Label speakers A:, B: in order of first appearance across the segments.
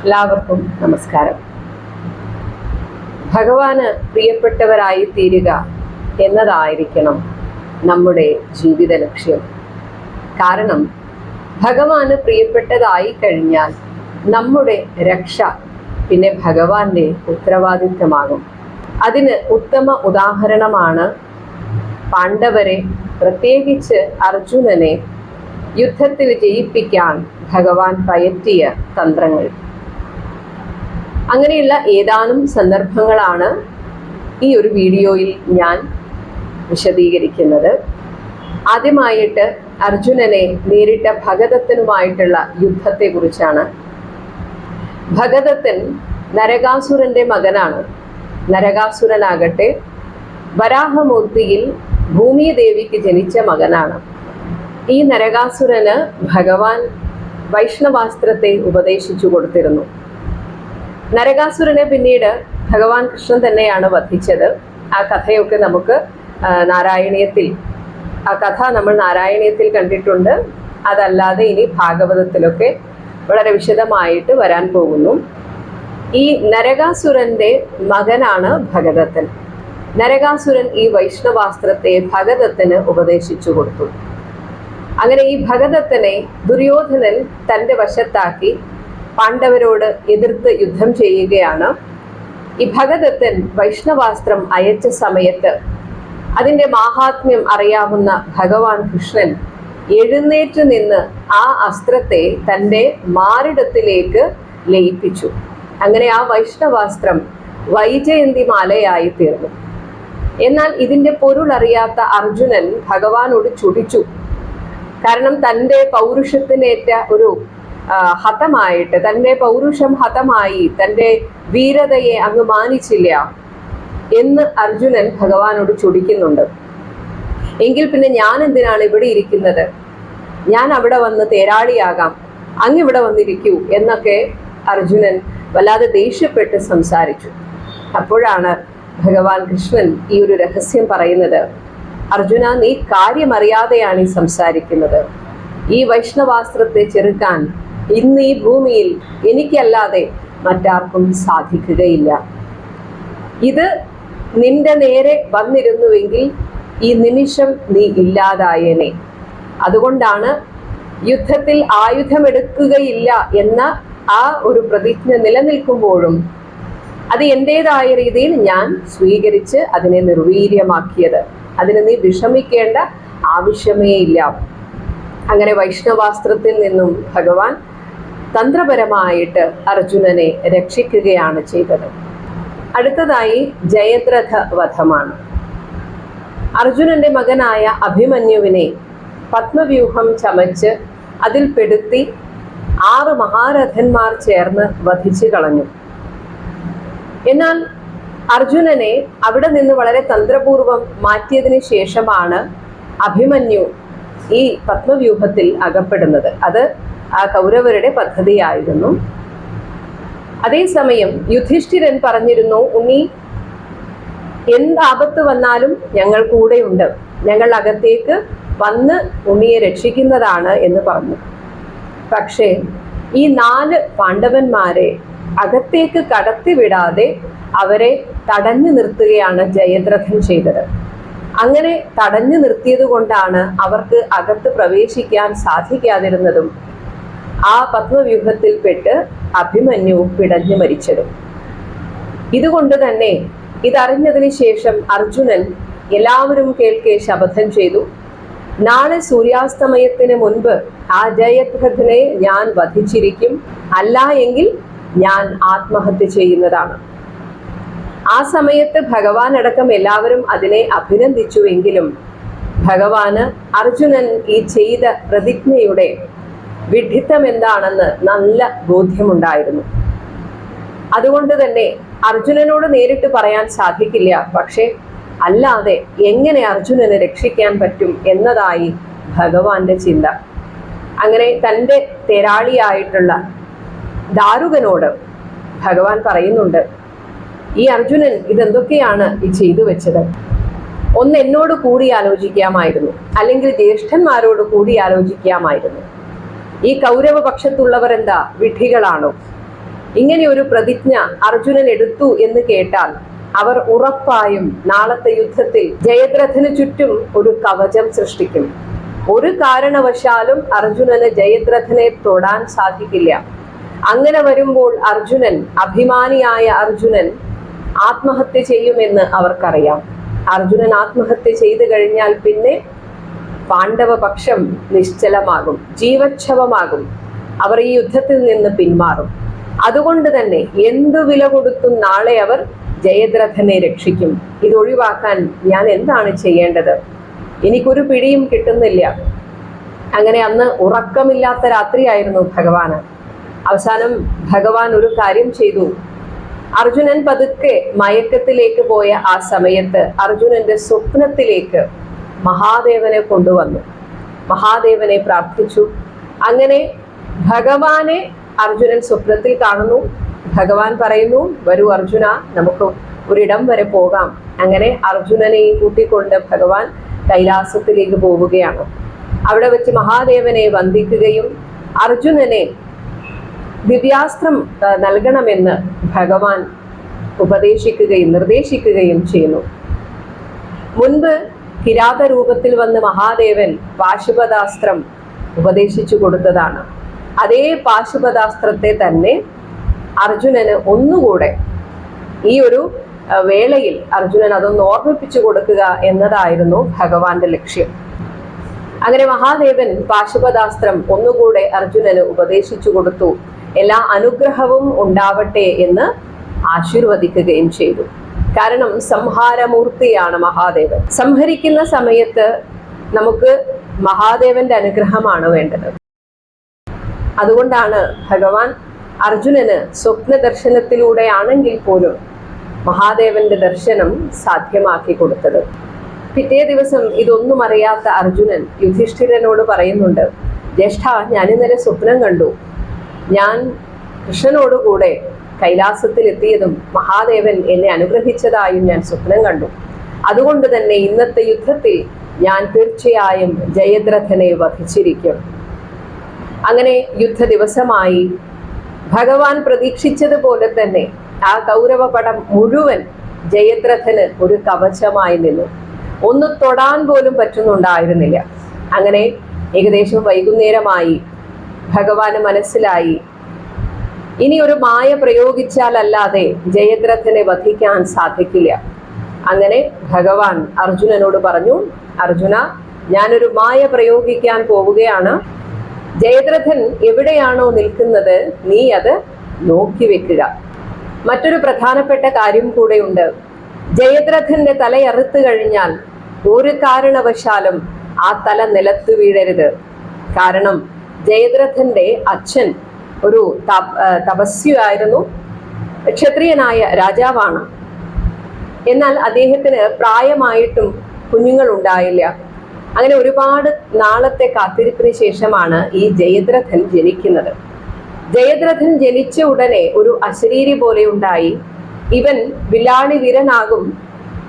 A: എല്ലാവർക്കും നമസ്കാരം. ഭഗവാന് പ്രിയപ്പെട്ടവരായി തീരുക എന്നതായിരിക്കണം നമ്മുടെ ജീവിത ലക്ഷ്യം. കാരണം ഭഗവാന് പ്രിയപ്പെട്ടതായി കഴിഞ്ഞാൽ നമ്മുടെ രക്ഷ പിന്നെ ഭഗവാന്റെ ഉത്തരവാദിത്തമാകും അതിന് ഉത്തമ ഉദാഹരണമാണ് പാണ്ഡവരെ പ്രത്യേകിച്ച് അർജുനനെ യുദ്ധത്തിൽ ജയിപ്പിക്കാൻ ഭഗവാൻ പയറ്റിയ തന്ത്രങ്ങൾ. അങ്ങനെയുള്ള ഏതാനും സന്ദർഭങ്ങളാണ് ഈ ഒരു വീഡിയോയിൽ ഞാൻ വിശദീകരിക്കുന്നത്. ആദ്യമായിട്ട് അർജുനനെ നേരിട്ട ഭഗദത്തനുമായിട്ടുള്ള യുദ്ധത്തെക്കുറിച്ചാണ്. ഭഗദത്തൻ നരകാസുരന്റെ മകനാണ്. നരകാസുരനാകട്ടെ വരാഹമൂർത്തിയിൽ ഭൂമിദേവിക്ക് ജനിച്ച മകനാണ്. ഈ നരകാസുരന് ഭഗവാൻ വൈഷ്ണവാസ്ത്രത്തെ ഉപദേശിച്ചു കൊടുത്തിരുന്നു. നരകാസുരനെ പിന്നീട് ഭഗവാൻ കൃഷ്ണൻ തന്നെയാണ് വധിച്ചത്. ആ കഥയൊക്കെ നമുക്ക് നാരായണീയത്തിൽ ആ കഥ നമ്മൾ നാരായണീയത്തിൽ കണ്ടിട്ടുണ്ട്. അതല്ലാതെ ഇനി ഭാഗവതത്തിലൊക്കെ വളരെ വിശദമായിട്ട് വരാൻ പോകുന്നു. ഈ നരകാസുരന്റെ മകനാണ് ഭഗതത്തൻ. നരകാസുരൻ ഈ വൈഷ്ണവാസ്ത്രത്തെ ഭഗതത്തിന് ഉപദേശിച്ചു കൊടുത്തു. അങ്ങനെ ഈ ഭഗതത്തനെ ദുര്യോധനൻ തന്റെ വശത്താക്കി പാണ്ഡവരോട് എതിർത്ത് യുദ്ധം ചെയ്യുകയാണ്. ഈ ഭഗദത്തൻ വൈഷ്ണവാസ്ത്രം അയച്ച സമയത്ത് അതിന്റെ മാഹാത്മ്യം അറിയാവുന്ന ഭഗവാൻ കൃഷ്ണൻ എഴുന്നേറ്റ് നിന്ന് ആ അസ്ത്രത്തെ തന്റെ മാറിടത്തിലേക്ക് ലയിപ്പിച്ചു. അങ്ങനെ ആ വൈഷ്ണവാസ്ത്രം വൈജയന്തി മാലയായി തീർന്നു. എന്നാൽ ഇതിന്റെ പൊരുൾ അറിയാത്ത അർജുനൻ ഭഗവാനോട് ചുടിച്ചു. കാരണം തന്റെ പൗരുഷത്തിനേറ്റ ഒരു ഹതമായിട്ട് തന്റെ പൗരുഷം ഹതമായി തന്റെ വീരതയെ അങ്ങ് മാനിച്ചില്ല എന്ന് അർജുനൻ ഭഗവാനോട് ചൊടിക്കുന്നുണ്ട്. എങ്കിൽ പിന്നെ ഞാൻ എന്തിനാണ് ഇവിടെ ഇരിക്കുന്നത്? ഞാൻ അവിടെ വന്ന് തേരാളിയാകാം. അങ്ങ് ഇവിടെ വന്നിരിക്കൂ എന്നൊക്കെ അർജുനൻ വല്ലാതെ ദേഷ്യപ്പെട്ട് സംസാരിച്ചു. അപ്പോഴാണ് ഭഗവാൻ കൃഷ്ണൻ ഈ ഒരു രഹസ്യം പറയുന്നത്. അർജുന നീ കാര്യമറിയാതെയാണ് ഈ സംസാരിക്കുന്നത്. ഈ വൈഷ്ണവാസ്ത്രത്തെ ചെറുക്കാൻ ഇന്ന് ഈ ഭൂമിയിൽ എനിക്കല്ലാതെ മറ്റാർക്കും സാധിക്കുകയില്ല. ഇത് നിന്റെ നേരെ വന്നിരുന്നുവെങ്കിൽ ഈ നിമിഷം നീ ഇല്ലാതായേനെ. അതുകൊണ്ടാണ് യുദ്ധത്തിൽ ആയുധമെടുക്കുകയില്ല എന്ന ആ ഒരു പ്രതിജ്ഞ നിലനിൽക്കുമ്പോഴും അത് എന്റെതായ രീതിയിൽ ഞാൻ സ്വീകരിച്ച് അതിനെ നിർവീര്യമാക്കിയത്. അതിന് നീ വിഷമിക്കേണ്ട ആവശ്യമേ ഇല്ല അങ്ങനെ വൈഷ്ണവാസ്ത്രത്തിൽ നിന്നും ഭഗവാൻ തന്ത്രപരമായിട്ട് അർജുനനെ രക്ഷിക്കുകയാണ് ചെയ്തത്. അടുത്തതായി ജയദ്രഥ വധമാണ് അർജുനന്റെ മകനായ അഭിമന്യുവിനെ പത്മവ്യൂഹം ചമച്ച് അതിൽ പെടുത്തി ആറ് മഹാരഥന്മാർ ചേർന്ന് വധിച്ചു കളഞ്ഞു. എന്നാൽ അർജുനനെ അവിടെ നിന്ന് വളരെ തന്ത്രപൂർവം മാറ്റിയതിന് ശേഷമാണ് അഭിമന്യു ഈ പത്മവ്യൂഹത്തിൽ അകപ്പെടുന്നത്. അത് ആ കൗരവരുടെ പദ്ധതിയായിരുന്നു. അതേസമയം യുധിഷ്ഠിരൻ പറഞ്ഞിരുന്നു ഉണ്ണി എന്ത് ആപത്ത് വന്നാലും ഞങ്ങൾ കൂടെയുണ്ട്. ഞങ്ങൾ അകത്തേക്ക് വന്ന് ഉണ്ണിയെ രക്ഷിക്കുന്നതാണ് എന്ന് പറഞ്ഞു. പക്ഷേ ഈ നാല് പാണ്ഡവന്മാരെ അകത്തേക്ക് കടത്തിവിടാതെ അവരെ തടഞ്ഞു നിർത്തുകയാണ് ജയദ്രഥൻ ചെയ്തത്. അങ്ങനെ തടഞ്ഞു നിർത്തിയത് കൊണ്ടാണ് അവർക്ക് അകത്ത് പ്രവേശിക്കാൻ സാധിക്കാതിരുന്നതും ആ പത്മവ്യൂഹത്തിൽപ്പെട്ട് അഭിമന്യു പിടഞ്ഞു മരിച്ചതും. ഇതുകൊണ്ട് തന്നെ ഇതറിഞ്ഞതിന് ശേഷം അർജുനൻ എല്ലാവരും കേൾക്കെ ശപഥം ചെയ്തു. നാളെ സൂര്യാസ്തമയത്തിന് മുൻപ് ആ ജയദ്രഥനെ ഞാൻ വധിച്ചിരിക്കും. അല്ല എങ്കിൽ ഞാൻ ആത്മഹത്യ ചെയ്യുന്നതാണ്. ആ സമയത്ത് ഭഗവാൻ അടക്കം എല്ലാവരും അതിനെ അഭിനന്ദിച്ചുവെങ്കിലും ഭഗവാന് അർജുനൻ ഈ ചെയ്ത പ്രതിജ്ഞയുടെ വിഡ്ഢിത്തം എന്താണെന്ന് നല്ല ബോധ്യമുണ്ടായിരുന്നു. അതുകൊണ്ട് തന്നെ അർജുനനോട് നേരിട്ട് പറയാൻ സാധിക്കില്ല. പക്ഷേ അല്ലാതെ എങ്ങനെ അർജുനനെ രക്ഷിക്കാൻ പറ്റും എന്നതായി ഭഗവാന്റെ ചിന്ത. അങ്ങനെ തന്റെ തെരാളിയായിട്ടുള്ള ദാരുകനോട് ഭഗവാൻ പറയുന്നുണ്ട് ഈ അർജുനൻ ഇതെന്തൊക്കെയാണ് ഈ ചെയ്തു വെച്ചത്? ഒന്ന് എന്നോട് കൂടി ആലോചിക്കാമായിരുന്നു. അല്ലെങ്കിൽ ജ്യേഷ്ഠന്മാരോട് കൂടി ആലോചിക്കാമായിരുന്നു. ഈ കൗരവ പക്ഷത്തുള്ളവർ എന്താ? വിഡ്ഢികളാണോ? ഇങ്ങനെ ഒരു പ്രതിജ്ഞ അർജുനൻ എടുത്തു എന്ന് കേട്ടാൽ അവർ ഉറപ്പായും നാളത്തെ യുദ്ധത്തിൽ ജയദ്രഥന് ചുറ്റും ഒരു കവചം സൃഷ്ടിക്കും. ഒരു കാരണവശാലും അർജുനന് ജയദ്രഥനെ തൊടാൻ സാധിക്കില്ല. അങ്ങനെ വരുമ്പോൾ അർജുനൻ അഭിമാനിയായ അർജുനൻ ആത്മഹത്യ ചെയ്യുമെന്ന് അവർക്കറിയാം. അർജുനൻ ആത്മഹത്യ ചെയ്തു കഴിഞ്ഞാൽ പിന്നെ പാണ്ഡവ പക്ഷം നിശ്ചലമാകും ജീവക്ഷവമാകും അവർ ഈ യുദ്ധത്തിൽ നിന്ന് പിന്മാറും. അതുകൊണ്ട് തന്നെ എന്തു വില കൊടുത്തും നാളെ അവർ ജയദ്രഥനെ രക്ഷിക്കും. ഇത് ഒഴിവാക്കാൻ ഞാൻ എന്താണ് ചെയ്യേണ്ടത്? എനിക്കൊരു പിടിയും കിട്ടുന്നില്ല. അങ്ങനെ അന്ന് ഉറക്കമില്ലാത്ത രാത്രിയായിരുന്നു ഭഗവാന്. അവസാനം ഭഗവാൻ ഒരു കാര്യം ചെയ്തു. അർജുനൻ പതുക്കെ മയക്കത്തിലേക്ക് പോയ ആ സമയത്ത് അർജുനന്റെ സ്വപ്നത്തിലേക്ക് മഹാദേവനെ കൊണ്ടുവന്നു. മഹാദേവനെ പ്രാർത്ഥിച്ചു. അങ്ങനെ ഭഗവാനെ അർജുനൻ സ്വപ്നത്തിൽ കാണുന്നു. ഭഗവാൻ പറയുന്നു വരൂ അർജുന നമുക്ക് ഒരിടം വരെ പോകാം. അങ്ങനെ അർജുനനെയും കൂട്ടിക്കൊണ്ട് ഭഗവാൻ കൈലാസത്തിലേക്ക് പോവുകയാണ്. അവിടെ വെച്ച് മഹാദേവനെ വന്ദിക്കുകയും അർജുനനെ ദിവ്യാസ്ത്രം നൽകണമെന്ന് ഭഗവാൻ ഉപദേശിക്കുകയും നിർദ്ദേശിക്കുകയും ചെയ്യുന്നു. മുൻപ് കിരാത രൂപത്തിൽ വന്ന് മഹാദേവൻ പാശുപതാസ്ത്രം ഉപദേശിച്ചു കൊടുത്തതാണ്. അതേ പാശുപതാസ്ത്രത്തെ തന്നെ അർജുനന് ഒന്നുകൂടെ ഈ ഒരു വേളയിൽ അർജുനൻ അതൊന്ന് ഓർമ്മിപ്പിച്ചു കൊടുക്കുക എന്നതായിരുന്നു ഭഗവാന്റെ ലക്ഷ്യം. അങ്ങനെ മഹാദേവൻ പാശുപതാസ്ത്രം ഒന്നുകൂടെ അർജുനന് ഉപദേശിച്ചു കൊടുത്തു. എല്ലാ അനുഗ്രഹവും ഉണ്ടാവട്ടെ എന്ന് ആശീർവദിക്കുകയും ചെയ്തു. കാരണം സംഹാരമൂർത്തിയാണ് മഹാദേവൻ. സംഹരിക്കുന്ന സമയത്ത് നമുക്ക് മഹാദേവന്റെ അനുഗ്രഹമാണ് വേണ്ടത്. അതുകൊണ്ടാണ് ഭഗവാൻ അർജുനന് സ്വപ്ന ദർശനത്തിലൂടെയാണെങ്കിൽ പോലും മഹാദേവന്റെ ദർശനം സാധ്യമാക്കി കൊടുത്തത്. പിറ്റേ ദിവസം ഇതൊന്നും അറിയാത്ത അർജുനൻ യുധിഷ്ഠിരനോട് പറയുന്നുണ്ട് ജ്യേഷ്ഠ ഞാനിന്നലെ സ്വപ്നം കണ്ടു. ഞാൻ കൃഷ്ണനോടുകൂടെ കൈലാസത്തിൽ എത്തിയതും മഹാദേവൻ എന്നെ അനുഗ്രഹിച്ചതായും ഞാൻ സ്വപ്നം കണ്ടു. അതുകൊണ്ട് തന്നെ ഇന്നത്തെ യുദ്ധത്തിൽ ഞാൻ തീർച്ചയായും ജയദ്രഥനെ വധിച്ചിരിക്കും. അങ്ങനെ യുദ്ധ ദിവസമായി ഭഗവാൻ പ്രതീക്ഷിച്ചതുപോലെ തന്നെ ആ കൗരവ പടം മുഴുവൻ ജയദ്രഥന് ഒരു കവചമായി നിന്നു. ഒന്ന് തൊടാൻ പോലും പറ്റുന്നുണ്ടായിരുന്നില്ല. അങ്ങനെ ഏകദേശം വൈകുന്നേരമായി ഭഗവാന് മനസ്സിലായി ഇനി ഒരു മായ പ്രയോഗിച്ചാലല്ലാതെ ജയദ്രഥനെ വധിക്കാൻ സാധിക്കില്ല. അങ്ങനെ ഭഗവാൻ അർജുനനോട് പറഞ്ഞു അർജുന ഞാനൊരു മായ പ്രയോഗിക്കാൻ പോവുകയാണ്. ജയദ്രഥൻ എവിടെയാണോ നിൽക്കുന്നത് നീ അത് നോക്കി വെക്കുക. മറ്റൊരു പ്രധാനപ്പെട്ട കാര്യം കൂടെയുണ്ട്. ജയദ്രഥന്റെ തലയറുത്തു കഴിഞ്ഞാൽ ഒരു കാരണവശാലും ആ തല നിലത്ത് വീഴരുത്. കാരണം ജയദ്രഥന്റെ അച്ഛൻ ഒരു തപസ്യായിരുന്നു ക്ഷത്രിയനായ രാജാവാണ്. എന്നാൽ അദ്ദേഹത്തിന് പ്രായമായിട്ടും കുഞ്ഞുങ്ങൾ ഉണ്ടായില്ല അങ്ങനെ ഒരുപാട് നാളത്തെ കാത്തിരിപ്പിന് ശേഷമാണ് ഈ ജയദ്രഥൻ ജനിക്കുന്നത്. ജയദ്രഥൻ ജനിച്ച ഉടനെ ഒരു അശരീരി പോലെ ഉണ്ടായി. ഇവൻ വില്ലാളി വീരനാകും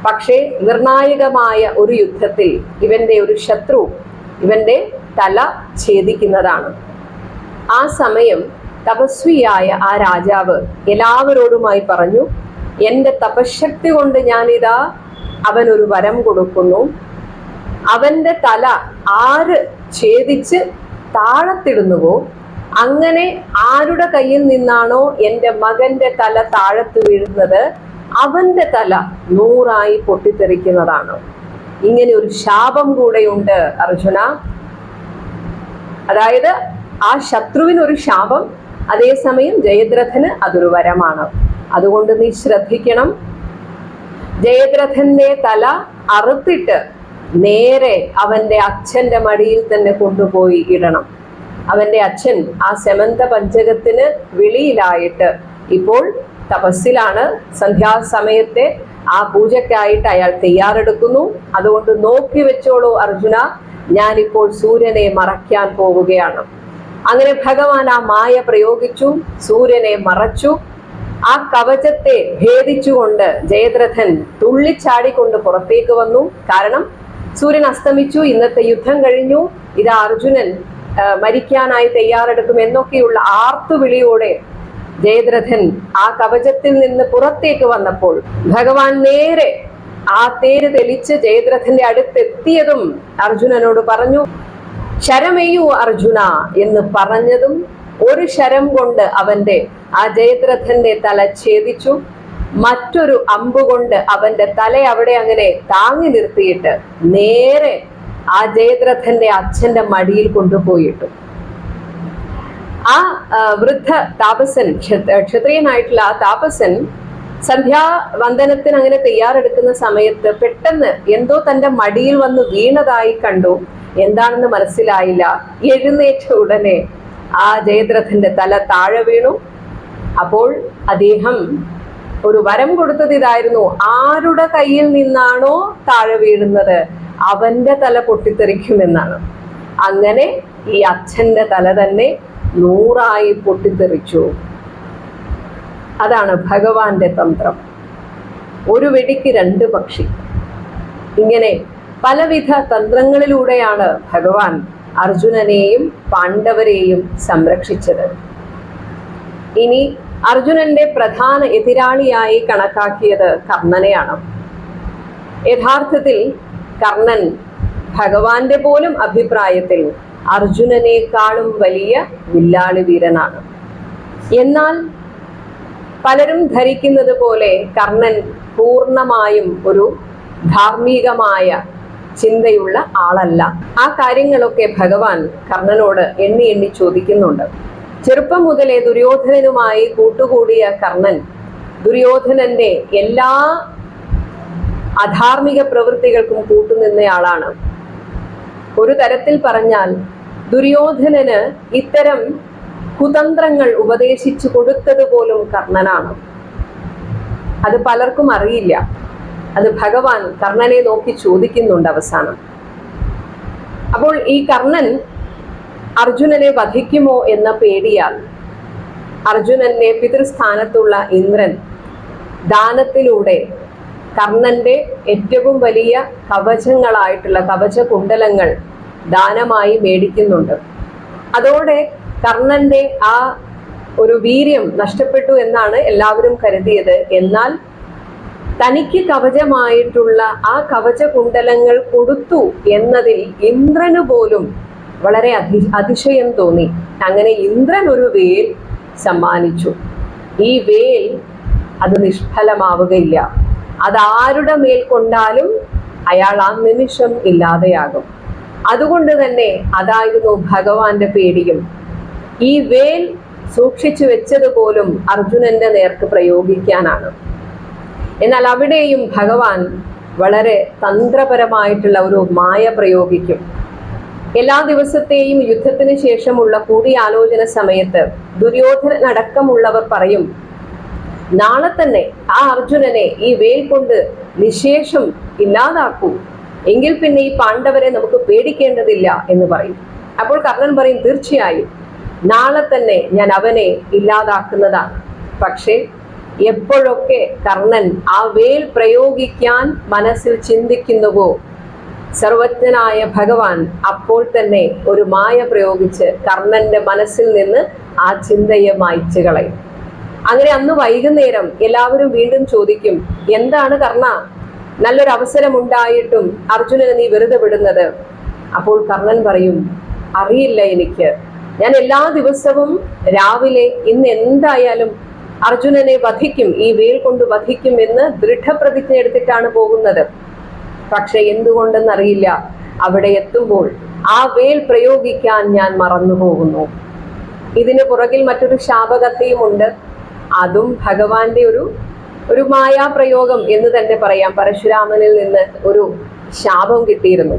A: പക്ഷേ നിർണായകമായ ഒരു യുദ്ധത്തിൽ ഇവന്റെ ഒരു ശത്രു ഇവന്റെ തല ഛേദിക്കുന്നതാണ്. ആ സമയം തപസ്വിയായ ആ രാജാവ് എല്ലാവരോടുമായി പറഞ്ഞു എന്റെ തപശക്തി കൊണ്ട് ഞാനിതാ അവനൊരു വരം കൊടുക്കുന്നു. അവന്റെ തല ആര് ഛേദിച്ച് താഴത്തിടുന്നുവോ അങ്ങനെ ആരുടെ കയ്യിൽ നിന്നാണോ എന്റെ മകന്റെ തല താഴത്ത് വീഴുന്നത് അവന്റെ തല നൂറായി പൊട്ടിത്തെറിക്കുന്നതാണ്. ഇങ്ങനെ ഒരു ശാപം കൂടെയുണ്ട് അർജുന. അതായത് ആ ശത്രുവിന് ഒരു ശാപം അതേസമയം ജയദ്രഥന് അതൊരു വരമാണ്. അതുകൊണ്ട് നീ ശ്രദ്ധിക്കണം. ജയദ്രഥന്റെ തല അറുത്തിട്ട് നേരെ അവന്റെ അച്ഛന്റെ മടിയിൽ തന്നെ കൊണ്ടുപോയി ഇടണം. അവന്റെ അച്ഛൻ ആ സെമന്ത പഞ്ചകത്തിന് വെളിയിലായിട്ട് ഇപ്പോൾ തപസ്സിലാണ്. സന്ധ്യാസമയത്തെ ആ പൂജയ്ക്കായിട്ട് അയാൾ തയ്യാറെടുക്കുന്നു. അതുകൊണ്ട് നോക്കി വെച്ചോളൂ അർജുന ഞാനിപ്പോൾ സൂര്യനെ മറയ്ക്കാൻ പോവുകയാണ്. അങ്ങനെ ഭഗവാൻ ആ മായ പ്രയോഗിച്ചു സൂര്യനെ മറച്ചു. ആ കവചത്തെ ഭേദിച്ചുകൊണ്ട് ജയദ്രഥൻ തുള്ളിച്ചാടിക്കൊണ്ട് പുറത്തേക്ക് വന്നു. കാരണം സൂര്യൻ അസ്തമിച്ചു ഇന്നത്തെ യുദ്ധം കഴിഞ്ഞു. ഇതാ അർജുനൻ മരിക്കാനായി തയ്യാറെടുക്കും എന്നൊക്കെയുള്ള ആർത്തുവിളിയോടെ ജയദ്രഥൻ ആ കവചത്തിൽ നിന്ന് പുറത്തേക്ക് വന്നപ്പോൾ ഭഗവാൻ നേരെ ആ തേര് തെളിച്ച് ജയദ്രഥന്റെ അടുത്തെത്തിയതും അർജുനനോട് പറഞ്ഞു. ശരമെയ്യൂ അർജുന എന്ന് പറഞ്ഞതും ഒരു ശരം കൊണ്ട് അവന്റെ ആ ജയദ്രഥന്റെ തല ഛേദിച്ചു. മറ്റൊരു അമ്പ് കൊണ്ട് അവന്റെ തല അവിടെ അങ്ങനെ താങ്ങി നിർത്തിയിട്ട് നേരെ ആ ജയദ്രഥന്റെ അച്ഛന്റെ മടിയിൽ കൊണ്ടുപോയിട്ടു. ആ വൃദ്ധ താപസൻ ക്ഷ- ക്ഷത്രിയനായിട്ടുള്ള ആ താപസൻ സന്ധ്യാവന്ദനത്തിന് അങ്ങനെ തയ്യാറെടുക്കുന്ന സമയത്ത് പെട്ടെന്ന് എന്തോ തന്റെ മടിയിൽ വന്ന് വീണതായി കണ്ടു. എന്താണെന്ന് മനസ്സിലായില്ല. എഴുന്നേറ്റ ഉടനെ ആ ജയദ്രഥന്റെ തല താഴെ വീണു. അപ്പോൾ അദ്ദേഹം ഒരു വരം കൊടുത്തത് ഇതായിരുന്നു. ആരുടെ കയ്യിൽ നിന്നാണോ താഴെ വീഴുന്നത്? അവന്റെ തല പൊട്ടിത്തെറിക്കുമെന്നാണ്. അങ്ങനെ ഈ അച്ഛന്റെ തല തന്നെ നൂറായി പൊട്ടിത്തെറിച്ചു. അതാണ് ഭഗവാന്റെ തന്ത്രം. ഒരു വെടിക്ക് രണ്ട് പക്ഷി. ഇങ്ങനെ പലവിധ തന്ത്രങ്ങളിലൂടെയാണ് ഭഗവാൻ അർജുനനെയും പാണ്ഡവരെയും സംരക്ഷിച്ചത്. ഇനി അർജുനന്റെ പ്രധാന എതിരാളിയായി കണക്കാക്കിയത് കർണനെയാണ്. യഥാർത്ഥത്തിൽ കർണൻ ഭഗവാന്റെ പോലും അഭിപ്രായത്തിൽ അർജുനനേക്കാളും വലിയ വില്ലാളി വീരനാണ്. എന്നാൽ പലരും ധരിക്കുന്നത് പോലെ കർണൻ പൂർണമായും ഒരു ധാർമ്മികമായ ചിന്തയുള്ള ആളല്ല. ആ കാര്യങ്ങളൊക്കെ ഭഗവാൻ കർണനോട് എണ്ണി എണ്ണി ചോദിക്കുന്നുണ്ട്. ചെറുപ്പം മുതലേ ദുര്യോധനനുമായി കൂട്ടുകൂടിയ കർണൻ ദുര്യോധനന്റെ എല്ലാ അധാർമിക പ്രവൃത്തികൾക്കും കൂട്ടുനിന്നയാളാണ്. ഒരു തരത്തിൽ പറഞ്ഞാൽ ദുര്യോധനന് ഇത്തരം കുതന്ത്രങ്ങൾ ഉപദേശിച്ചു കൊടുത്തത് പോലും കർണനാണ്. അത് പലർക്കും അറിയില്ല. അത് ഭഗവാൻ കർണനെ നോക്കി ചോദിക്കുന്നുണ്ട് അവസാനം. അപ്പോൾ ഈ കർണൻ അർജുനനെ വധിക്കുമോ എന്ന പേടിയാൽ അർജുനന്റെ പിതൃസ്ഥാനത്തുള്ള ഇന്ദ്രൻ ദാനത്തിലൂടെ കർണന്റെ ഏറ്റവും വലിയ കവചങ്ങളായിട്ടുള്ള കവച കുണ്ടലങ്ങൾ ദാനമായി മേടിക്കുന്നുണ്ട്. അതോടെ കർണന്റെ ആ ഒരു വീര്യം നഷ്ടപ്പെട്ടു എന്നാണ് എല്ലാവരും കരുതിയത്. എന്നാൽ തനിക്ക് കവചമായിട്ടുള്ള ആ കവച കുണ്ടലങ്ങൾ കൊടുത്തു എന്നതിൽ ഇന്ദ്രന് പോലും വളരെ അതി അതിശയം തോന്നി. അങ്ങനെ ഇന്ദ്രൻ ഒരു വേൽ സമ്മാനിച്ചു. ഈ വേൽ അത് നിഷ്ഫലമാവുകയില്ല. അത് ആരുടെ മേൽ കൊണ്ടാലും അയാൾ ആ നിമിഷം ഇല്ലാതെയാകും. അതുകൊണ്ട് തന്നെ അതായിരുന്നു ഭഗവാന്റെ പേടിയും. ഈ വേൽ സൂക്ഷിച്ചു വെച്ചത് പോലും അർജുനന്റെ നേർക്ക് പ്രയോഗിക്കാനാണ്. എന്നാൽ അവിടെയും ഭഗവാൻ വളരെ തന്ത്രപരമായിട്ടുള്ള ഒരു മായ പ്രയോഗിക്കും. എല്ലാ ദിവസത്തെയും യുദ്ധത്തിന് ശേഷമുള്ള കൂടിയാലോചന സമയത്ത് ദുര്യോധനൻ അടക്കമുള്ളവർ പറയും നാളെ തന്നെ ആ അർജുനനെ ഈ വേൽ കൊണ്ട് നിശേഷം ഇല്ലാതാക്കൂ. എങ്കിൽ പിന്നെ ഈ പാണ്ഡവരെ നമുക്ക് പേടിക്കേണ്ടതില്ല എന്ന് പറയും. അപ്പോൾ കർണൻ പറയും തീർച്ചയായും. നാളെ തന്നെ ഞാൻ അവനെ ഇല്ലാതാക്കുന്നതാണ്. പക്ഷേ എപ്പോഴൊക്കെ കർണൻ ആ വേൽ പ്രയോഗിക്കാൻ മനസ്സിൽ ചിന്തിക്കുന്നുവോ? സർവജ്ഞനായ ഭഗവാൻ അപ്പോൾ തന്നെ ഒരു മായ പ്രയോഗിച്ച് കർണന്റെ മനസ്സിൽ നിന്ന് ആ ചിന്തയെ മായ്ച്ചു കളയും. അങ്ങനെ അന്ന് വൈകുന്നേരം എല്ലാവരും വീണ്ടും ചോദിക്കും എന്താണ് കർണ? നല്ലൊരു അവസരം ഉണ്ടായിട്ടും അർജുനനെ നീ വെറുതെ വിടുന്നത്? അപ്പോൾ കർണൻ പറയും അറിയില്ല എനിക്ക്. ഞാൻ എല്ലാ ദിവസവും രാവിലെ ഇന്ന് എന്തായാലും അർജുനനെ വധിക്കും ഈ വേൽ കൊണ്ട് വധിക്കും എന്ന് ദൃഢപ്രതിജ്ഞ എടുത്തിട്ടാണ് പോകുന്നത്. പക്ഷെ എന്തുകൊണ്ടെന്നറിയില്ല. അവിടെ എത്തുമ്പോൾ ആ വേൽ പ്രയോഗിക്കാൻ ഞാൻ മറന്നു പോകുന്നു. ഇതിന് പുറകിൽ മറ്റൊരു ശാപകഥയുമുണ്ട് അതും ഭഗവാന്റെ ഒരു ഒരു മായാപ്രയോഗം എന്ന് തന്നെ പറയാം. പരശുരാമനിൽ നിന്ന് ഒരു ശാപം കിട്ടിയിരുന്നു.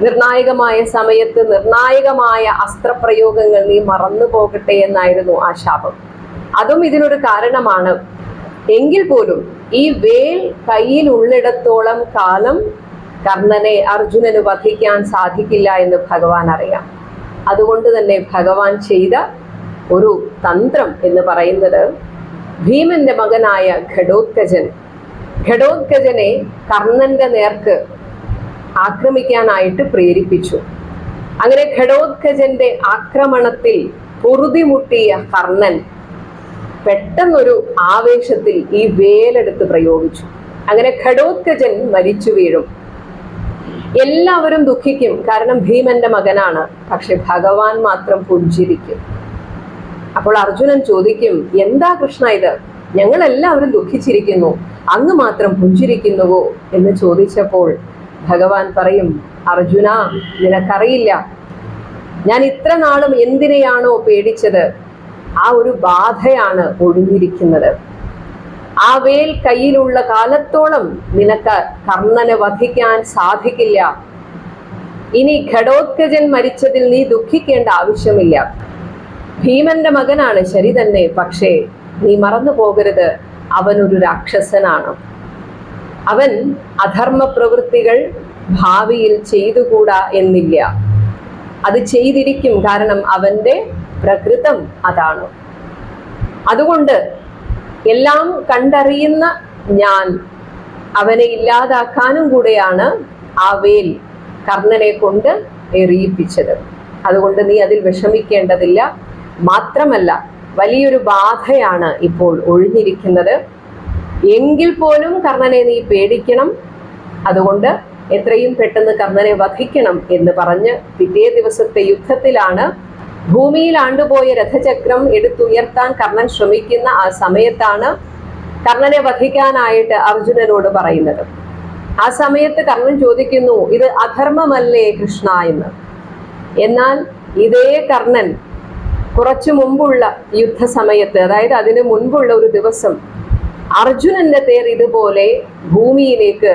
A: നിർണായകമായ സമയത്ത് നിർണായകമായ അസ്ത്രപ്രയോഗങ്ങൾ നീ മറന്നു പോകട്ടെ എന്നായിരുന്നു ആ ശാപം. അതും ഇതിനൊരു കാരണമാണ്. എങ്കിൽ പോലും ഈ വേൽ കയ്യിൽ ഉള്ളിടത്തോളം കാലം കർണനെ അർജുനന് വധിക്കാൻ സാധിക്കില്ല എന്ന് ഭഗവാൻ അറിയാം. അതുകൊണ്ട് തന്നെ ഭഗവാൻ ചെയ്ത ഒരു തന്ത്രം എന്ന് പറയുന്നത് ഭീമന്റെ മകനായ ഘടോത്കജൻ. ഘടോത്കജനെ കർണന്റെ നേർക്ക് ആക്രമിക്കാനായിട്ട് പ്രേരിപ്പിച്ചു. അങ്ങനെ ഘടോത്കജന്റെ ആക്രമണത്തിൽ പൊറുതിമുട്ടിയ കർണൻ പെട്ടെന്നൊരു ആവേശത്തിൽ ഈ വേലെടുത്ത് പ്രയോഗിച്ചു. അങ്ങനെ ഘടോത്കജൻ മരിച്ചു വീഴും. എല്ലാവരും ദുഃഖിക്കും. കാരണം ഭീമന്റെ മകനാണ്. പക്ഷെ ഭഗവാൻ മാത്രം പുഞ്ചിരിക്കും. അപ്പോൾ അർജുനൻ ചോദിക്കും എന്താ കൃഷ്ണ ഇത്? ഞങ്ങൾ എല്ലാവരും ദുഃഖിച്ചിരിക്കുന്നു. അങ്ങ് മാത്രം പുഞ്ചിരിക്കുന്നുവോ? എന്ന് ചോദിച്ചപ്പോൾ ഭഗവാൻ പറയും അർജുന നിനക്കറിയില്ല. ഞാൻ ഇത്ര നാളും എന്തിനെയാണോ പേടിച്ചത്? ആ ഒരു ബാധയാണ് ഒഴിഞ്ഞിരിക്കുന്നത്. ആ വേൽ കയ്യിലുള്ള കാലത്തോളം നിനക്ക് കർണനെ വധിക്കാൻ സാധിക്കില്ല. ഇനി ഘടോത്കജൻ മരിച്ചതിൽ നീ ദുഃഖിക്കേണ്ട ആവശ്യമില്ല. ഭീമന്റെ മകനാണ് ശരി തന്നെ പക്ഷേ നീ മറന്നു പോകരുത്. അവനൊരു രാക്ഷസനാണ്. അവൻ അധർമ്മ പ്രവൃത്തികൾ ഭാവിയിൽ ചെയ്തുകൂടാ എന്നില്ല. അത് ചെയ്തിരിക്കും കാരണം അവന്റെ പ്രകൃതം അതാണ്. അതുകൊണ്ട് എല്ലാം കണ്ടറിയുന്ന ഞാൻ അവനെ ഇല്ലാതാക്കാനും കൂടെയാണ് ആ വേൽ കർണനെ കൊണ്ട് എറിയിപ്പിച്ചത്. അതുകൊണ്ട് നീ അതിൽ വിഷമിക്കേണ്ടതില്ല. മാത്രമല്ല വലിയൊരു ബാധയാണ് ഇപ്പോൾ ഒഴിഞ്ഞിരിക്കുന്നത്. എങ്കിൽ പോലും കർണനെ നീ പേടിക്കണം. അതുകൊണ്ട് എത്രയും പെട്ടെന്ന് കർണനെ വധിക്കണം എന്ന് പറഞ്ഞ് പിറ്റേ ദിവസത്തെ യുദ്ധത്തിലാണ് ഭൂമിയിൽ ആണ്ടുപോയ രഥചക്രം എടുത്തുയർത്താൻ കർണൻ ശ്രമിക്കുന്ന ആ സമയത്താണ് കർണനെ വധിക്കാനായിട്ട് അർജുനനോട് പറയുന്നത്. ആ സമയത്ത് കർണൻ ചോദിക്കുന്നു ഇത് അധർമ്മമല്ലേ കൃഷ്ണ എന്ന്? എന്നാൽ ഇതേ കർണൻ കുറച്ചു മുമ്പുള്ള യുദ്ധസമയത്ത് അതായത് അതിന് മുൻപുള്ള ഒരു ദിവസം അർജുനന്റെ തേർ ഇതുപോലെ ഭൂമിയിലേക്ക്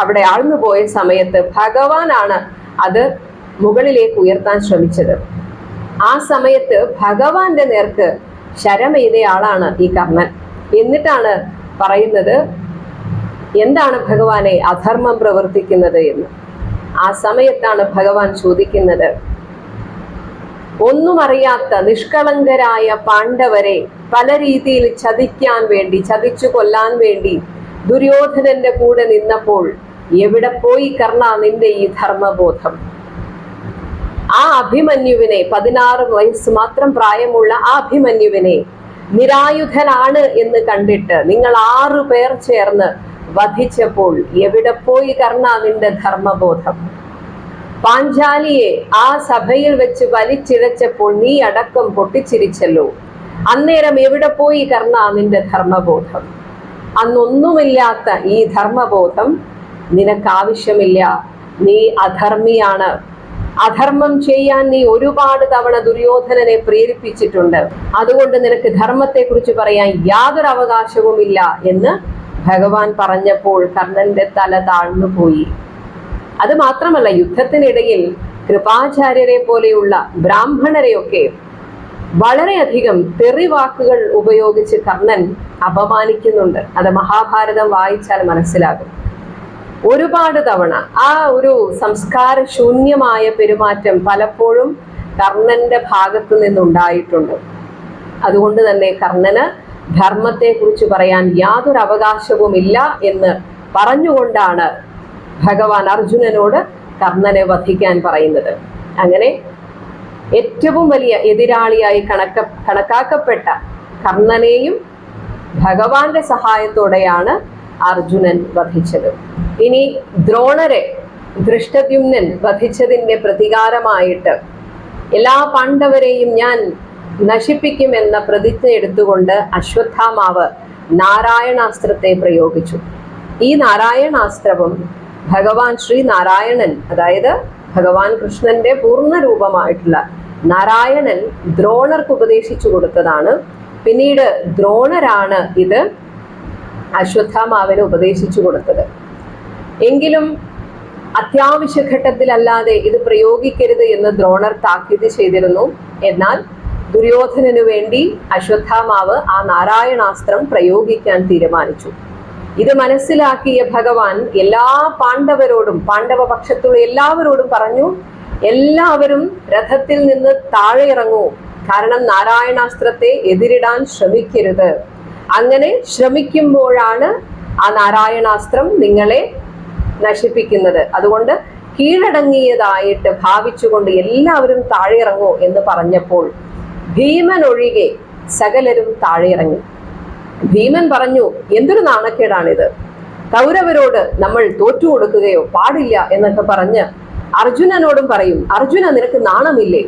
A: അവിടെ ആഴ്ന്നുപോയ സമയത്ത് ഭഗവാനാണ് അത് മുകളിലേക്ക് ഉയർത്താൻ ശ്രമിച്ചത്. ആ സമയത്ത് ഭഗവാന്റെ നേർക്ക് ശരമെയ്തയാളാണ് ഈ കർണൻ എന്നിട്ടാണ് പറയുന്നത് എന്താണ് ഭഗവാനെ അധർമ്മം പ്രവർത്തിക്കുന്നത് എന്ന്? ആ സമയത്താണ് ഭഗവാൻ ചോദിക്കുന്നത് ഒന്നും അറിയാത്ത നിഷ്കളങ്കരായ പാണ്ഡവരെ പല രീതിയിൽ ചതിക്കാൻ വേണ്ടി ചതിച്ചു കൊല്ലാൻ വേണ്ടി ദുര്യോധനന്റെ കൂടെ നിന്നപ്പോൾ എവിടെ പോയി കർണ നിന്റെ ഈ ധർമ്മബോധം? ആ അഭിമന്യുവിനെ പതിനാറ് വയസ്സ് മാത്രം പ്രായമുള്ള ആ അഭിമന്യുവിനെ നിരായുധനാണ് എന്ന് കണ്ടിട്ട് നിങ്ങൾ ആറു പേർ ചേർന്ന് വധിച്ചപ്പോൾ എവിടെ പോയി കർണ നിന്റെ ധർമ്മബോധം? പാഞ്ചാലിയെ ആ സഭയിൽ വെച്ച് വലിച്ചിഴച്ചപ്പോൾ നീ അടക്കം പൊട്ടിച്ചിരിച്ചല്ലോ. അന്നേരം എവിടെ പോയി കർണ നിന്റെ ധർമ്മബോധം? അന്നൊന്നുമില്ലാത്ത ഈ ധർമ്മബോധം നിനക്കാവശ്യമില്ല. നീ അധർമ്മിയാണ്. അധർമ്മം ചെയ്യാൻ നീ ഒരുപാട് തവണ ദുര്യോധനനെ പ്രേരിപ്പിച്ചിട്ടുണ്ട്. അതുകൊണ്ട് നിനക്ക് ധർമ്മത്തെക്കുറിച്ച് പറയാൻ യാതൊരു അവകാശവുമില്ല എന്ന് ഭഗവാൻ പറഞ്ഞപ്പോൾ കർണന്റെ തല താഴ്ന്നു പോയി. അത് മാത്രമല്ല യുദ്ധത്തിനിടയിൽ കൃപാചാര്യരെ പോലെയുള്ള ബ്രാഹ്മണരെയൊക്കെ വളരെയധികം തെറിവാക്കുകൾ ഉപയോഗിച്ച് കർണൻ അപമാനിക്കുന്നുണ്ട്. അത് മഹാഭാരതം വായിച്ചാൽ മനസ്സിലാകും. ഒരുപാട് തവണ ആ ഒരു സംസ്കാര ശൂന്യമായ പെരുമാറ്റം പലപ്പോഴും കർണന്റെ ഭാഗത്തു നിന്നുണ്ടായിട്ടുണ്ട്. അതുകൊണ്ട് തന്നെ കർണന് ധർമ്മത്തെ കുറിച്ച് പറയാൻ യാതൊരു അവകാശവുമില്ല എന്ന് പറഞ്ഞുകൊണ്ടാണ് ഭഗവാൻ അർജുനനോട് കർണനെ വധിക്കാൻ പറയുന്നത്. അങ്ങനെ ഏറ്റവും വലിയ എതിരാളിയായി കണക്ക കണക്കാക്കപ്പെട്ട കർണനെയും ഭഗവാന്റെ സഹായത്തോടെയാണ് അർജുനൻ വധിച്ചത്. ഇനി ദ്രോണരെ ദൃഷ്ടദ്യുമ്നൻ വധിച്ചതിന്റെ പ്രതികാരമായിട്ട് എല്ലാ പാണ്ഡവരെയും ഞാൻ നശിപ്പിക്കുമെന്ന പ്രതിജ്ഞ എടുത്തുകൊണ്ട് അശ്വത്ഥാമാവ് നാരായണാസ്ത്രത്തെ പ്രയോഗിച്ചു. ഈ നാരായണാസ്ത്രവും ഭഗവാൻ ശ്രീ നാരായണൻ അതായത് ഭഗവാൻ കൃഷ്ണന്റെ പൂർണ രൂപമായിട്ടുള്ള നാരായണൻ ദ്രോണർക്ക് ഉപദേശിച്ചു കൊടുത്തതാണ്. പിന്നീട് ദ്രോണരാണ് ഇത് അശ്വത്ഥാമാവിന് ഉപദേശിച്ചു കൊടുത്തത്. എങ്കിലും അത്യാവശ്യ ഘട്ടത്തിലല്ലാതെ ഇത് പ്രയോഗിക്കരുത് എന്ന് ദ്രോണർ താക്കീത് ചെയ്തിരുന്നു. എന്നാൽ ദുര്യോധനു വേണ്ടി അശ്വത്ഥാമാവ് ആ നാരായണാസ്ത്രം പ്രയോഗിക്കാൻ തീരുമാനിച്ചു. ഇത് മനസ്സിലാക്കിയ ഭഗവാൻ എല്ലാ പാണ്ഡവരോടും പാണ്ഡവ പക്ഷത്തുള്ള എല്ലാവരോടും പറഞ്ഞു എല്ലാവരും രഥത്തിൽ നിന്ന് താഴെ ഇറങ്ങൂ കാരണം നാരായണാസ്ത്രത്തെ എതിരിടാൻ ശ്രമിക്കരുത്. അങ്ങനെ ശ്രമിക്കുമ്പോഴാണ് ആ നാരായണാസ്ത്രം നിങ്ങളെ നശിപ്പിക്കുന്നത്. അതുകൊണ്ട് കീഴടങ്ങിയതായിട്ട് ഭാവിച്ചുകൊണ്ട് എല്ലാവരും താഴെ എന്ന് പറഞ്ഞപ്പോൾ ഭീമൻ ഒഴികെ സകലരും താഴെ ഇറങ്ങി ഭീമൻ പറഞ്ഞു എന്തൊരു നാണക്കേടാണിത്. കൗരവരോട് നമ്മൾ തോറ്റു കൊടുക്കുകയോ പാടില്ല എന്നൊക്കെ പറഞ്ഞ് അർജുനനോടും പറയും അർജുന നിനക്ക് നാണമില്ലേ?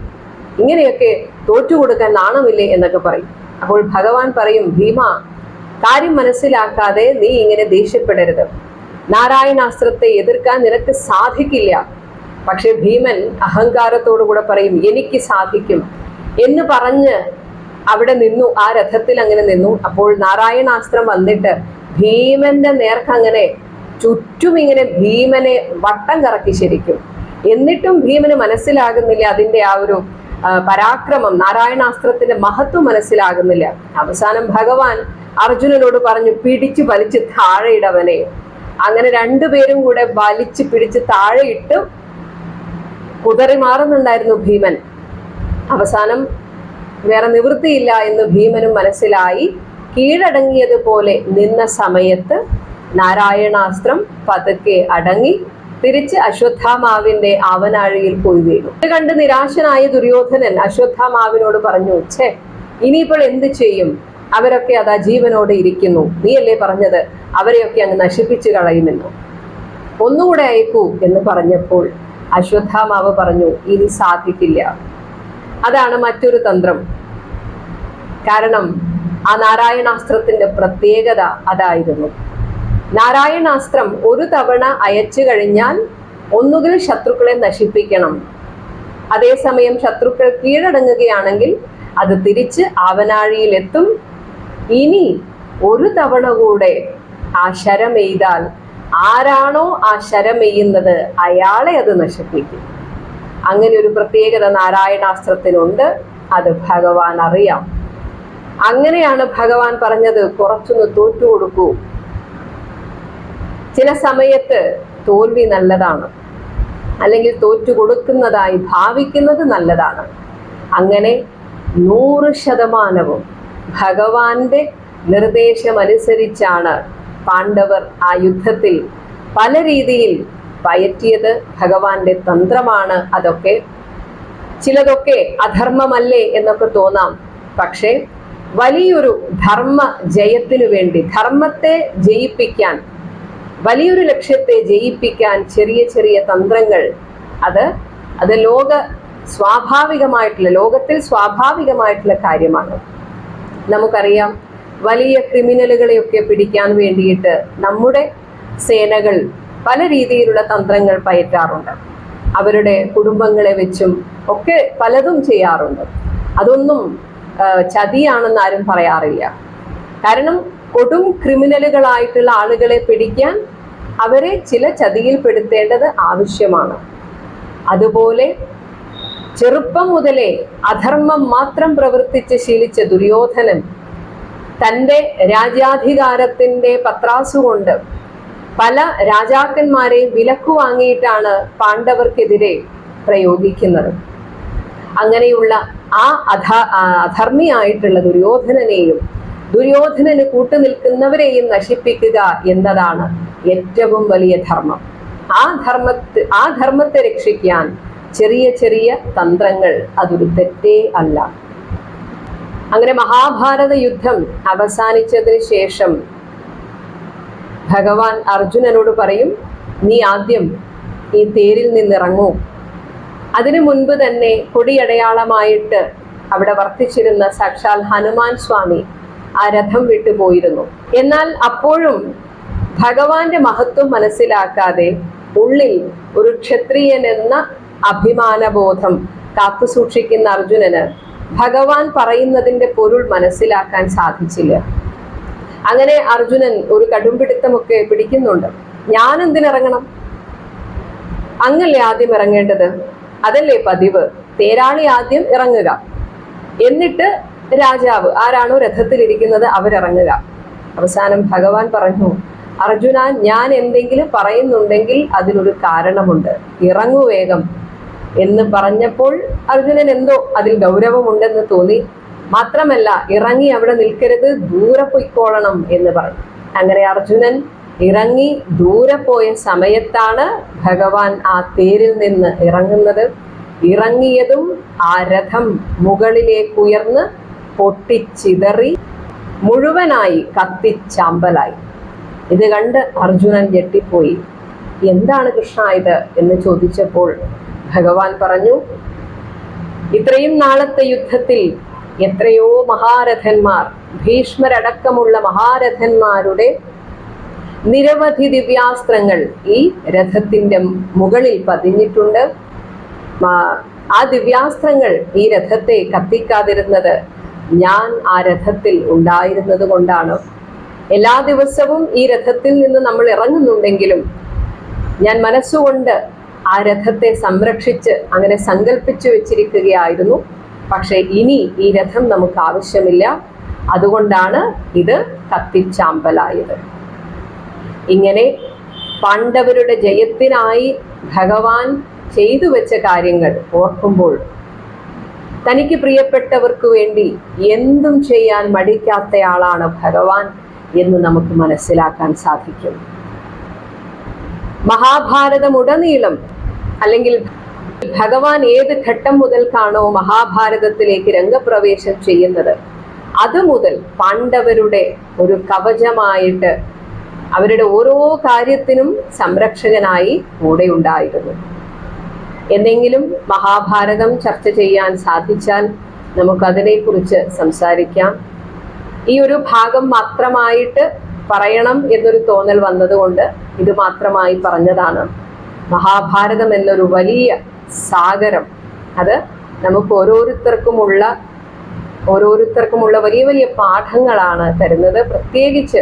A: ഇങ്ങനെയൊക്കെ തോറ്റു കൊടുക്കാൻ നാണമില്ലേ? എന്നൊക്കെ പറയും. അപ്പോൾ ഭഗവാൻ പറയും ഭീമ കാര്യം മനസ്സിലാക്കാതെ നീ ഇങ്ങനെ ദേഷ്യപ്പെടരുത്. നാരായണാസ്ത്രത്തെ എതിർക്കാൻ നിനക്ക് സാധിക്കില്ല. പക്ഷെ ഭീമൻ അഹങ്കാരത്തോടു കൂടെ പറയും എനിക്ക് സാധിക്കും. എന്ന് പറഞ്ഞ് അവിടെ നിന്നു ആ രഥത്തിൽ അങ്ങനെ നിന്നു. അപ്പോൾ നാരായണാസ്ത്രം വന്നിട്ട് ഭീമന്റെ നേർക്ക് അങ്ങനെ ചുറ്റും ഇങ്ങനെ ഭീമനെ വട്ടം കറക്കി ശരിക്കും. എന്നിട്ടും ഭീമന് മനസ്സിലാകുന്നില്ല അതിന്റെ ആ ഒരു പരാക്രമം. നാരായണാസ്ത്രത്തിന്റെ മഹത്വം മനസ്സിലാകുന്നില്ല. അവസാനം ഭഗവാൻ അർജുനനോട് പറഞ്ഞു പിടിച്ചു വലിച്ചു താഴെ ഇടവനെ അങ്ങനെ രണ്ടുപേരും കൂടെ വലിച്ചു പിടിച്ച് താഴെ ഇട്ട് കുതറി മാറുന്നുണ്ടായിരുന്നു ഭീമൻ. അവസാനം വേറെ നിവൃത്തിയില്ല എന്ന് ഭീമനും മനസ്സിലായി. കീഴടങ്ങിയതുപോലെ നിന്ന സമയത്ത് നാരായണാസ്ത്രം പതുക്കെ അടങ്ങി തിരിച്ച് അശ്വത്ഥാമാവിന്റെ ആവനാഴിയിൽ പോയി വീണു. ഇത് കണ്ട് നിരാശനായ ദുര്യോധനൻ അശ്വത്ഥാമാവിനോട് പറഞ്ഞു ഛേ ഇനിയിപ്പോൾ എന്ത് ചെയ്യും? അവരൊക്കെ അതാ ജീവനോടെ ഇരിക്കുന്നു. നീയല്ലേ പറഞ്ഞത്? അവരെയൊക്കെ അങ്ങ് നശിപ്പിച്ചു കളയുമെന്നു. ഒന്നുകൂടെ അയക്കൂ എന്ന് പറഞ്ഞപ്പോൾ അശ്വത്ഥാമാവ് പറഞ്ഞു ഇനി സാധിക്കില്ല. അതാണ് മറ്റൊരു തന്ത്രം. കാരണം ആ നാരായണാസ്ത്രത്തിന്റെ പ്രത്യേകത അതായിരുന്നു. നാരായണാസ്ത്രം ഒരു തവണ അയച്ചു കഴിഞ്ഞാൽ ഒന്നുകിൽ ശത്രുക്കളെ നശിപ്പിക്കണം. അതേസമയം ശത്രുക്കൾ കീഴടങ്ങുകയാണെങ്കിൽ അത് തിരിച്ച് ആവനാഴിയിലെത്തും ഇനി ഒരു തവണ കൂടെ ആ ശരമെയ്താൽ ആരാണോ ആ ശരമെയ്യുന്നത് അയാളെ അത് നശിപ്പിക്കും. അങ്ങനെ ഒരു പ്രത്യേകത നാരായണാസ്ത്രത്തിനുണ്ട് അത് ഭഗവാൻ അറിയാം. അങ്ങനെയാണ് ഭഗവാൻ പറഞ്ഞത് കുറച്ചൊന്ന് തോറ്റുകൊടുക്കൂ ചില സമയത്ത് തോൽവി നല്ലതാണ്. അല്ലെങ്കിൽ തോറ്റു കൊടുക്കുന്നതായി ഭാവിക്കുന്നത് നല്ലതാണ്. അങ്ങനെ നൂറ് ശതമാനവും ഭഗവാന്റെ നിർദ്ദേശമനുസരിച്ചാണ് പാണ്ഡവർ ആ യുദ്ധത്തിൽ പല രീതിയിൽ പയറ്റിയത്. ഭഗവാന്റെ തന്ത്രമാണ് അതൊക്കെ. ചിലതൊക്കെ അധർമ്മമല്ലേ എന്നൊക്കെ തോന്നാം. പക്ഷേ വലിയൊരു ധർമ്മ ജയത്തിനു വേണ്ടി ധർമ്മത്തെ ജയിപ്പിക്കാൻ വലിയൊരു ലക്ഷ്യത്തെ ജയിപ്പിക്കാൻ ചെറിയ ചെറിയ തന്ത്രങ്ങൾ അത് അത് ലോക സ്വാഭാവികമായിട്ടുള്ള ലോകത്തിൽ സ്വാഭാവികമായിട്ടുള്ള കാര്യമാണ്. നമുക്കറിയാം വലിയ ക്രിമിനലുകളെയൊക്കെ പിടിക്കാൻ വേണ്ടിയിട്ട് നമ്മുടെ സേനകൾ പല രീതിയിലുള്ള തന്ത്രങ്ങൾ പയറ്റാറുണ്ട്. അവരുടെ കുടുംബങ്ങളെ വെച്ചും ഒക്കെ പലതും ചെയ്യാറുണ്ട്. അതൊന്നും ചതിയാണെന്ന് ആരും പറയാറില്ല. കാരണം കൊടും ക്രിമിനലുകളായിട്ടുള്ള ആളുകളെ പിടിക്കാൻ അവരെ ചില ചതിയിൽപ്പെടുത്തേണ്ടത് ആവശ്യമാണ്. അതുപോലെ ചെറുപ്പം മുതലേ അധർമ്മം മാത്രം പ്രവർത്തിച്ച് ശീലിച്ച ദുര്യോധനൻ തന്റെ രാജ്യാധികാരത്തിന്റെ പത്രാസുകൊണ്ട് പല രാജാക്കന്മാരെയും വിലക്കു വാങ്ങിയിട്ടാണ് പാണ്ഡവർക്കെതിരെ പ്രയോഗിക്കുന്നത്. അങ്ങനെയുള്ള ആ അധ അധർമ്മിയായിട്ടുള്ള ദുര്യോധനനെയും ദുര്യോധനന് കൂട്ടുനിൽക്കുന്നവരെയും നശിപ്പിക്കുക എന്നതാണ് ഏറ്റവും വലിയ ധർമ്മം. ആ ധർമ്മത്തെ ആ ധർമ്മത്തെ രക്ഷിക്കാൻ ചെറിയ ചെറിയ തന്ത്രങ്ങൾ അതൊരു തെറ്റേ അല്ല. അങ്ങനെ മഹാഭാരത യുദ്ധം അവസാനിച്ചതിന് ശേഷം ഭഗവാൻ അർജുനനോട് പറയും നീ ആദ്യം ഈ തേരിൽ നിന്നിറങ്ങൂ. അതിനു മുൻപ് തന്നെ കൊടിയടയാളമായിട്ട് അവിടെ വർത്തിച്ചിരുന്ന സാക്ഷാൽ ഹനുമാൻ സ്വാമി ആ രഥം വിട്ടുപോയിരുന്നു എന്നാൽ അപ്പോഴും ഭഗവാന്റെ മഹത്വം മനസ്സിലാക്കാതെ ഉള്ളിൽ ഒരു ക്ഷത്രിയൻ എന്ന അഭിമാനബോധം കാത്തു സൂക്ഷിക്കുന്ന അർജുനന് ഭഗവാൻ പറയുന്നതിന്റെ പൊരുൾ മനസ്സിലാക്കാൻ സാധിച്ചില്ല. അങ്ങനെ അർജുനൻ ഒരു കടുംപിടുത്തമൊക്കെ പിടിക്കുന്നുണ്ട്. ഞാൻ എന്തിനിറങ്ങണം അങ്ങല്ലേ ആദ്യം ഇറങ്ങേണ്ടത്? അതല്ലേ പതിവ്? തേരാളി ആദ്യം ഇറങ്ങുക. എന്നിട്ട് രാജാവ് ആരാണോ രഥത്തിലിരിക്കുന്നത് അവരിറങ്ങുക. അവസാനം ഭഗവാൻ പറഞ്ഞു അർജുന ഞാൻ എന്തെങ്കിലും പറയുന്നുണ്ടെങ്കിൽ അതിനൊരു കാരണമുണ്ട്. ഇറങ്ങു വേഗം. എന്ന് പറഞ്ഞപ്പോൾ അർജുനൻ എന്തോ അതിൽ ഗൗരവമുണ്ടെന്ന് തോന്നി. മാത്രമല്ല ഇറങ്ങി അവിടെ നിൽക്കരുത് ദൂരെ പൊയ്ക്കോളണം എന്ന് പറഞ്ഞു. അങ്ങനെ അർജുനൻ ഇറങ്ങി ദൂരെ പോയ സമയത്താണ് ഭഗവാൻ ആ തേരിൽ നിന്ന് ഇറങ്ങുന്നത്. ഇറങ്ങിയതും ആ രഥം മുകളിലേക്ക് ഉയർന്ന് പൊട്ടിച്ചിതറി മുഴുവനായി കത്തിച്ചാമ്പലായി. ഇത് കണ്ട് അർജുനൻ ഞെട്ടിപ്പോയി. എന്താണ് കൃഷ്ണ ഇത്? എന്ന് ചോദിച്ചപ്പോൾ ഭഗവാൻ പറഞ്ഞു ഇത്രയും നാളത്തെ യുദ്ധത്തിൽ എത്രയോ മഹാരഥന്മാർ ഭീഷ്മരടക്കമുള്ള മഹാരഥന്മാരുടെ നിരവധി ദിവ്യാസ്ത്രങ്ങൾ ഈ രഥത്തിന്റെ മുകളിൽ പതിഞ്ഞിട്ടുണ്ട്. ആ ദിവ്യാസ്ത്രങ്ങൾ ഈ രഥത്തെ കത്തിക്കാതിരുന്നത് ഞാൻ ആ രഥത്തിൽ ഉണ്ടായിരുന്നത് കൊണ്ടാണ്. എല്ലാ ദിവസവും ഈ രഥത്തിൽ നിന്ന് നമ്മൾ ഇറങ്ങുന്നുണ്ടെങ്കിലും ഞാൻ മനസ്സുകൊണ്ട് ആ രഥത്തെ സംരക്ഷിച്ച് അങ്ങനെ സങ്കല്പിച്ചു വെച്ചിരിക്കുകയായിരുന്നു. പക്ഷേ ഇനി ഈ രഥം നമുക്ക് ആവശ്യമില്ല. അതുകൊണ്ടാണ് ഇത് കത്തിച്ചാമ്പലായത്. ഇങ്ങനെ പാണ്ഡവരുടെ ജയത്തിനായി ഭഗവാൻ ചെയ്തു വെച്ച കാര്യങ്ങൾ ഓർക്കുമ്പോൾ തനിക്ക് പ്രിയപ്പെട്ടവർക്ക് വേണ്ടി എന്തും ചെയ്യാൻ മടിക്കാത്തയാളാണ് ഭഗവാൻ എന്ന് നമുക്ക് മനസ്സിലാക്കാൻ സാധിക്കും. മഹാഭാരതം ഉടനീളം അല്ലെങ്കിൽ ഭഗവാൻ ഏത് ഘട്ടം മുതൽക്കാണോ മഹാഭാരതത്തിലേക്ക് രംഗപ്രവേശം ചെയ്യുന്നത്? അത് മുതൽ പാണ്ഡവരുടെ ഒരു കവചമായിട്ട് അവരുടെ ഓരോ കാര്യത്തിനും സംരക്ഷകനായി കൂടെ ഉണ്ടായിരുന്നു. എന്നെങ്കിലും മഹാഭാരതം ചർച്ച ചെയ്യാൻ സാധിച്ചാൽ നമുക്കതിനെക്കുറിച്ച് സംസാരിക്കാം. ഈ ഒരു ഭാഗം മാത്രമായിട്ട് പറയണം എന്നൊരു തോന്നൽ വന്നതുകൊണ്ട് ഇത് മാത്രമായി പറഞ്ഞതാണ്. മഹാഭാരതം എന്നൊരു വലിയ സാഗരം. അത് നമുക്ക് ഓരോരുത്തർക്കുമുള്ള ഓരോരുത്തർക്കുമുള്ള വലിയ വലിയ പാഠങ്ങളാണ് തരുന്നത്. പ്രത്യേകിച്ച്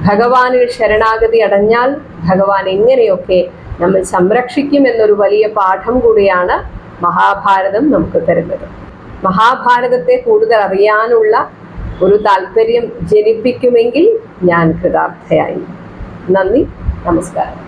A: ഭഗവാനിൽ ശരണാഗതി അടഞ്ഞാൽ ഭഗവാൻ എങ്ങനെയൊക്കെ നമ്മൾ സംരക്ഷിക്കും എന്നൊരു വലിയ പാഠം കൂടിയാണ് മഹാഭാരതം നമുക്ക് തരുന്നത്. മഹാഭാരതത്തെ കൂടുതൽ അറിയാനുള്ള ഒരു താല്പര്യം ജനിപ്പിക്കുമെങ്കിൽ ഞാൻ കൃതാർത്ഥയായി. നന്ദി നമസ്കാരം.